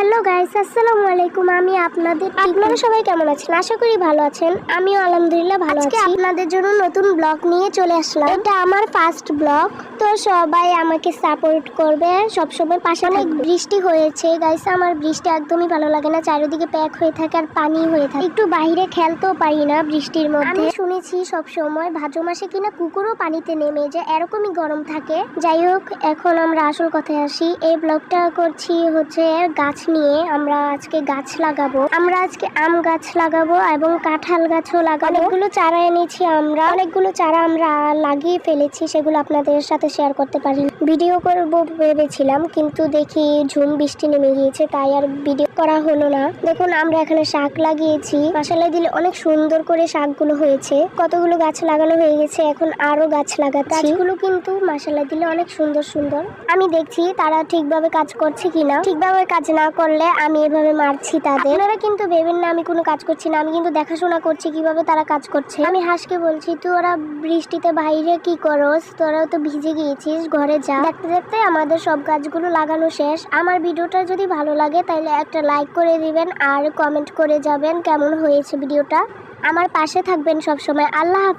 Hello guys আসসালামু আলাইকুম আমি আপনাদের আপনারা সবাই কেমন আছেন? আশা করি ভালো আছেন। আমিও আলহামদুলিল্লাহ ভালো আছি। আপনাদের জন্য নতুন ব্লগ নিয়ে চলে আসলাম। এটা আমার ফার্স্ট ব্লগ তো সবাই আমাকে সাপোর্ট করবে। সবসময় পাশে অনেক বৃষ্টি হয়েছে। গাইস আমার বৃষ্টি একদমই ভালো লাগে না। চারিদিকে প্যাক হয়ে থাকে আর পানি হয়ে থাকে। একটু বাইরে খেলতেও পারি না বৃষ্টির মধ্যে। শুনেছি সব সময় ভাদ্র মাসে কিনা কুকুরও পানিতে নেমে যায় এরকমই গরম থাকে। যাই হোক এখন আমরা আসল কথায় আসি। এই ব্লগটা করছি হচ্ছে গাছ নিয়ে আমরা আজকে গাছ লাগাবো। আমরা আজকে আম গাছ লাগাবো এবং কাঁঠাল গাছও লাগাবো। অনেকগুলো চারা এনেছি আমরা। অনেকগুলো চারা আমরা লাগিয়ে ফেলেছি সেগুলো আপনাদের সাথে শেয়ার করতে পারি ভিডিও করব ভেবেছিলাম কিন্তু দেখি ঝুম বৃষ্টি নেমে গিয়েছে তাই আর ভিডিও করা হলো না। দেখুন আমরা এখানে শাক লাগিয়েছি। মশালা দিলে অনেক সুন্দর করে শাকগুলো হয়েছে। কতগুলো গাছ লাগানো হয়ে গেছে এখন আরও গাছ লাগাচ্ছি। গাছগুলো কিন্তু মশালা দিলে অনেক সুন্দর সুন্দর। আমি দেখছি তারা ঠিকভাবে কাজ করছে কিনা। ঠিকভাবে কাজ না করলে আমি এভাবে মারছি তাদের। আপনারা কিন্তু ভেবেন না, আমি কোনো কাজ করছি না, আমি কিন্তু দেখাশোনা করছি কীভাবে তারা কাজ করছে। আমি হাসকে বলছি, তুই ওরা বৃষ্টিতে বাইরে কি করস? তোরা তো ভিজে গিয়েছিস, ঘরে যা। দেখতে দেখতে আমাদের সব গাছগুলো লাগানো শেষ। আমার ভিডিওটা যদি ভালো লাগে তাহলে একটা লাইক করে দিবেন আর কমেন্ট করে যাবেন কেমন হয়েছে ভিডিওটা। আমার পাশে থাকবেন সব সময় আল্লাহ হাফেজ।